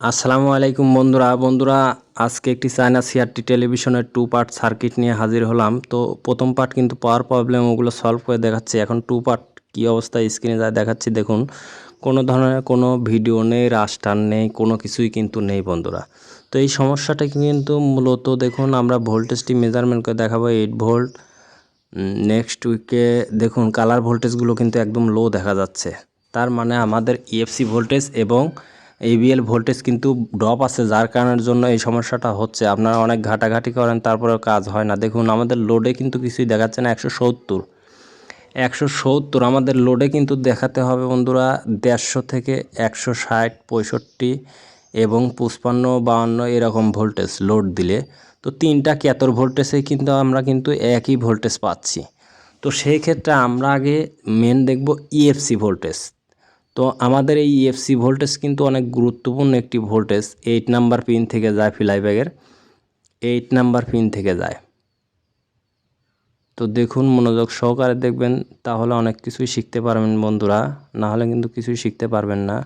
আসসালামু আলাইকুম বন্ধুরা। বন্ধুরা, আজকে একটি চায়না সিআরটি টেলিভিশনের টু পার্ট সার্কিট নিয়ে হাজির হলাম। তো প্রথম পার্ট কিন্তু পাওয়ার প্রবলেম ওগুলো সলভ করে দেখাচ্ছি। এখন টু পার্ট কী অবস্থায় স্ক্রিনে যা দেখাচ্ছি, দেখুন। কোনো ধরনের কোনো ভিডিও নেই রাস্টার নেই, কোনো কিছুই কিন্তু নেই বন্ধুরা। তো এই সমস্যাটা কিন্তু মূলত দেখুন, আমরা ভোল্টেজটি মেজারমেন্ট করে দেখাবো। এইট ভোল্ট নেক্সট উইকে দেখুন কালার ভোল্টেজগুলো কিন্তু একদম লো দেখা যাচ্ছে। তার মানে আমাদের ইএফসি ভোল্টেজ এবং এবিএল ভোল্টেজ কিন্তু ড্রপ আছে, যার কারণের জন্য এই সমস্যাটা হচ্ছে। আপনারা অনেক ঘাটাঘাটি করেন, তারপরেও কাজ হয় না। দেখুন, আমাদের লোডে কিন্তু কিছুই দেখাচ্ছে না, একশো সত্তর। একশো সত্তর আমাদের লোডে কিন্তু দেখাতে হবে বন্ধুরা, দেড়শো থেকে একশো ষাট, পঁয়ষট্টি এবং পুষ্পান্ন বাউন্ন এরকম ভোল্টেজ লোড দিলে। তো তিনটা ক্যাতর ভোল্টেজে কিন্তু আমরা কিন্তু একই ভোল্টেজ পাচ্ছি। তো সেই ক্ষেত্রে আমরা আগে মেন দেখব ইএফসি ভোল্টেজ তো আমাদের এই ইএফসি ভোল্টেজ কিন্তু অনেক গুরুত্বপূর্ণ একটি ভোল্টেজ এইট নাম্বার পিন থেকে যায় ফিলাই ব্যাগের এইট নাম্বার পিন থেকে যায়। তো দেখুন, মনোযোগ সহকারে দেখবেন, তাহলে অনেক কিছুই শিখতে পারবেন বন্ধুরা। না হলে কিন্তু কিছুই শিখতে পারবেন না।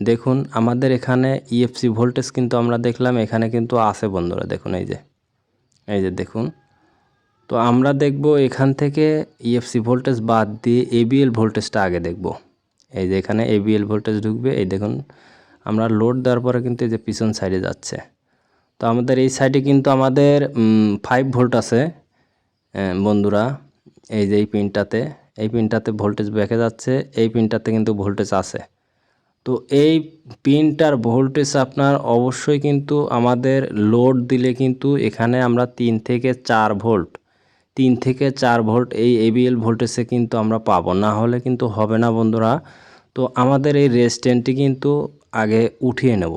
দেখুন, আমাদের এখানে ইএফসি ভোল্টেজ কিন্তু আমরা দেখলাম, এখানে কিন্তু আছে বন্ধুরা। দেখুন, এই যে এই যে দেখুন। তো আমরা দেখব এখান থেকে ইএফসি ভোল্টেজ বাদ দিয়ে এবিএল ভোল্টেজটা আগে দেখব। এই যে এখানে এবিএল ভোল্টেজ ঢুকবে, এই দেখুন, আমরা লোড দেওয়ার পরে কিন্তু এই যে পিছন সাইডে যাচ্ছে। তো আমাদের এই সাইডে কিন্তু আমাদের ফাইভ ভোল্ট আছে বন্ধুরা। এই যে এই পিনটাতে এই পিনটাতে ভোল্টেজ বেঁকে যাচ্ছে, এই পিনটাতে কিন্তু ভোল্টেজ আছে। তো এই পিনটার ভোল্টেজ আপনার অবশ্যই কিন্তু আমাদের লোড দিলে কিন্তু এখানে আমরা তিন থেকে চার ভোল্ট তিন থেকে চার ভোল্ট এই এবিএল ভোল্টেজে কিন্তু আমরা পাবো। না হলে কিন্তু হবে না বন্ধুরা। তো আমাদের এই রেস্টেন্টটি কিন্তু আগে উঠিয়ে নেব।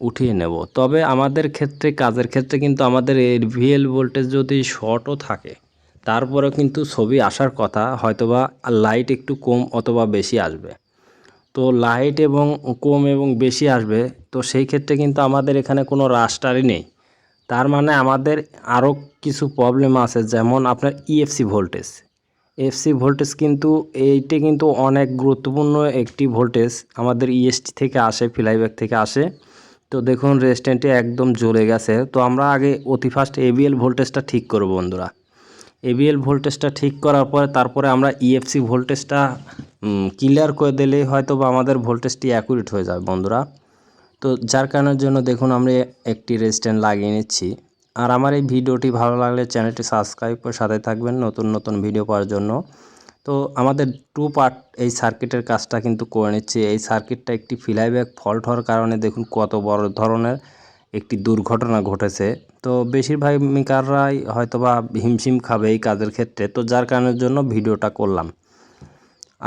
উঠিয়ে নেব। তবে আমাদের ক্ষেত্রে, কাজের ক্ষেত্রে কিন্তু আমাদের এভিএল ভোল্টেজ যদি শর্টও থাকে তারপরে কিন্তু ছবি আসার কথা, হয়তোবা লাইট একটু কম অথবা বেশি আসবে। তো লাইট এবং কম এবং বেশি আসবে, তো সেই ক্ষেত্রে কিন্তু আমাদের এখানে কোনো রাস্টারই নেই। তার মানে আমাদের আরও কিছু প্রবলেম আছে, যেমন আপনার ইএফসি ভোল্টেজ এফসি ভোল্টেজ কিন্তু, এইটি কিন্তু অনেক গুরুত্বপূর্ণ একটি ভোল্টেজ আমাদের ইএসটি থেকে আসে ফ্লাইব্যাক থেকে আসে। তো দেখুন রেস্টুরেন্টে একদম জ্বলে গেছে। তো আমরা আগে অতি ফার্স্ট এবিএল ভোল্টেজটা ঠিক করব বন্ধুরা। এবিএল ভোল্টেজটা ঠিক করার পরে তারপরে আমরা ইএফসি ভোল্টেজটা ক্লিয়ার করে দিলেই হয়তো বা আমাদের ভোল্টেজটি অ্যাকুরেট হয়ে যাবে বন্ধুরা। তো যার কারণের জন্য দেখুন আমরা একটি রেজিস্ট্যান্ট লাগিয়ে নিচ্ছি। আর আমার এই ভিডিওটি ভালো লাগলে চ্যানেলটি সাবস্ক্রাইব করে সাথে থাকবেন নতুন নতুন ভিডিও পাওয়ার জন্য। তো আমাদের টু পার্ট এই সার্কিটের কাজটা কিন্তু করে নিচ্ছি। এই সার্কিটটা একটি ফিলাইব্যাক ফল্ট হওয়ার কারণে দেখুন কত বড় ধরনের একটি দুর্ঘটনা ঘটেছে। তো বেশিরভাগ মিকাররাই হয়তোবা হিমশিম খাবে এই কাজের ক্ষেত্রে। তো যার কারণের জন্য ভিডিওটা করলাম।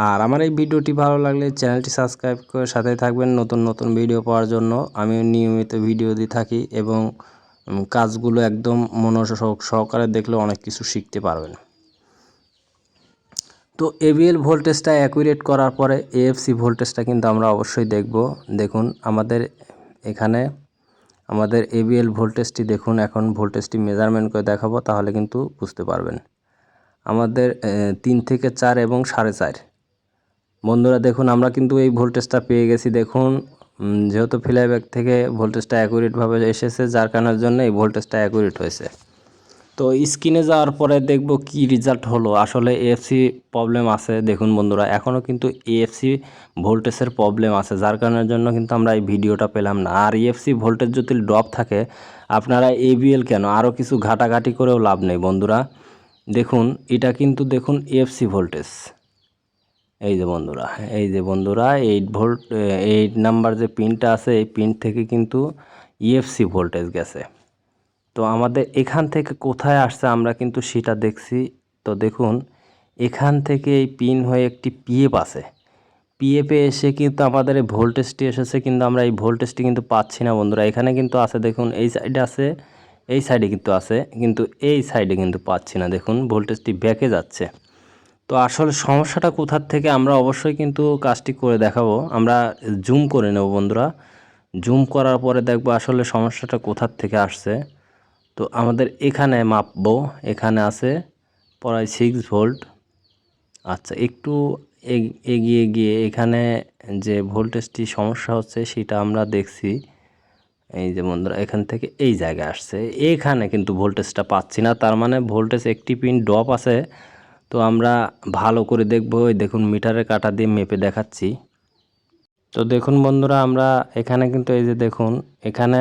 আর আমার এই ভিডিওটি ভালো লাগলে চ্যানেলটি সাবস্ক্রাইব করে সাথে থাকবেন নতুন নতুন ভিডিও পাওয়ার জন্য। আমি নিয়মিত ভিডিও দিয়ে থাকি এবং কাজগুলো একদম মনোযোগ সহকারে দেখলে অনেক কিছু শিখতে পারবেন। তো এবিএল ভোল্টেজটা অ্যাকুরেট করার পরে এএফসি ভোল্টেজটা কিন্তু আমরা অবশ্যই দেখব। দেখুন, আমাদের এখানে, আমাদের এবিএল ভোল্টেজটি দেখুন, এখন ভোল্টেজটি মেজারমেন্ট করে দেখাবো, তাহলে কিন্তু বুঝতে পারবেন। আমাদের তিন থেকে চার এবং সাড়ে চার। বন্ধুরা, দেখুন, আমরা কিন্তু এই ভোল্টেজটা পেয়ে গেছি। দেখুন যেহেতু ফ্লাইব্যাক থেকে ভোল্টেজটা অ্যাকুরেটভাবে এসেছে, যার কারণের জন্য এই ভোল্টেজটা অ্যাকুরেট হয়েছে। তো স্ক্রিনে যাওয়ার পরে দেখব কি রেজাল্ট হলো। আসলে এএফসি প্রবলেম আছে, দেখুন বন্ধুরা এখনও কিন্তু এএফসি ভোল্টেজের প্রবলেম আছে, যার কারণের জন্য কিন্তু আমরা এই ভিডিওটা পেলাম না। আর ইএফসি ভোল্টেজ যদি ড্রপ থাকে, আপনারা এবিএল কেন? আরও কিছু ঘাটাঘাটি করেও লাভ নেই বন্ধুরা। দেখুন, এটা কিন্তু দেখুন এএফসি ভোল্টেজ। এই যে বন্ধুরা, এই যে বন্ধুরা এইট ভোল্ট এইট নাম্বার যে পিনটা আছে, এই পিন থেকে কিন্তু ইএফসি ভোল্টেজ গেছে। তো আমাদের এখান থেকে কোথায় আসছে আমরা কিন্তু সেটা দেখছি। তো দেখুন, এখান থেকে এই পিন হয়ে একটি পিএফ আছে। পিএফে এসে কিন্তু আমাদের এই ভোল্টেজটি এসেছে, কিন্তু আমরা এই ভোল্টেজটি কিন্তু পাচ্ছি না বন্ধুরা। এখানে কিন্তু আছে, দেখুন, এই সাইডে আছে, এই সাইডে কিন্তু আছে, কিন্তু এই সাইডে কিন্তু পাচ্ছি না। দেখুন ভোল্টেজটি ব্যাকে যাচ্ছে। তো আসলে সমস্যাটা কোথার থেকে আমরা অবশ্যই কিন্তু কাজটি করে দেখাবো। আমরা জুম করে নেব বন্ধুরা। জুম করার পরে দেখব আসলে সমস্যাটা কোথার থেকে আসছে। তো আমাদের এখানে মাপবো। এখানে আছে প্রায় সিক্স ভোল্ট আচ্ছা একটু এগ- এগিয়ে গিয়ে এখানে যে ভোল্টেজটি সমস্যা হচ্ছে সেটা আমরা দেখছি। এই যে বন্ধুরা, এখান থেকে এই জায়গায় আসছে। এখানে কিন্তু ভোল্টেজটা পাচ্ছি না। তার মানে ভোল্টেজ একটি পিন ড্রপ আছে। তো আমরা ভালো করে দেখব, ওই দেখুন মিটারের কাটা দিয়ে মেপে দেখাচ্ছি। তো দেখুন বন্ধুরা, আমরা এখানে কিন্তু এই যে দেখুন, এখানে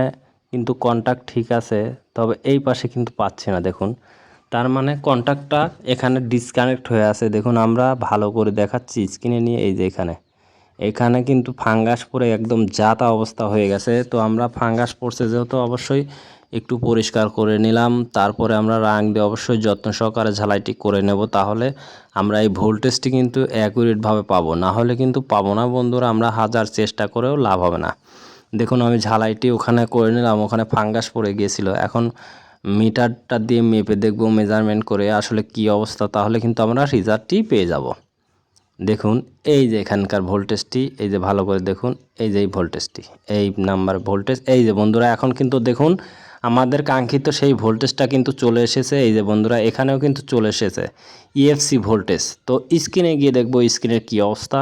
কিন্তু কন্টাক্ট ঠিক আছে, তবে এই পাশে কিন্তু পাচ্ছি না, দেখুন। তার মানে কন্টাক্টটা এখানে ডিসকানেক্ট হয়ে আছে। দেখুন, আমরা ভালো করে দেখাচ্ছি স্ক্রিনে নিয়ে, এই যে এখানে। এখানে কিন্তু ফাঙ্গাস পড়ে একদম জাতা অবস্থা হয়ে গেছে, তো আমরা ফাঙ্গাস পড়ছে যেহেতু অবশ্যই একটু পরিষ্কার করে নিলাম। তারপরে আমরা রাং দিয়ে অবশ্যই যত্ন সহকারে ঝালাইটি করে নেব। তাহলে আমরা এই ভোল্টেজটি কিন্তু অ্যাকুরেটভাবে পাবো। না হলে কিন্তু পাবো না বন্ধুরা, আমরা হাজার চেষ্টা করেও লাভ হবে না। দেখুন, আমি ঝালাইটি ওখানে করে নিলাম, ওখানে ফাঙ্গাস পড়ে গিয়েছিল। এখন মিটারটা দিয়ে মেপে দেখব মেজারমেন্ট করে আসলে কি অবস্থা, তাহলে কিন্তু আমরা রিজাল্টটি পেয়ে যাব। দেখুন, এই যে এখানকার ভোল্টেজটি এই যে ভালো করে দেখুন, এই যে এই ভোল্টেজটি এই নাম্বার ভোল্টেজ এই যে বন্ধুরা, এখন কিন্তু দেখুন আমাদের কাঙ্ক্ষিত সেই ভোল্টেজটা কিন্তু চলে এসেছে। এই যে বন্ধুরা, এখানেও কিন্তু চলে এসেছে ইএফসি ভোল্টেজ। তো স্ক্রিনে গিয়ে দেখব স্ক্রিনের কী অবস্থা।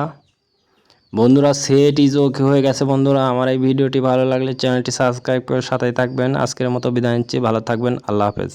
বন্ধুরা সেট ইজ ওকে হয়ে গেছে বন্ধুরা। আমার এই ভিডিওটি ভালো লাগলে চ্যানেলটি সাবস্ক্রাইব করে সাথেই থাকবেন। আজকের মতো বিদায় নিচ্ছি। ভালো থাকবেন। আল্লাহ হাফেজ।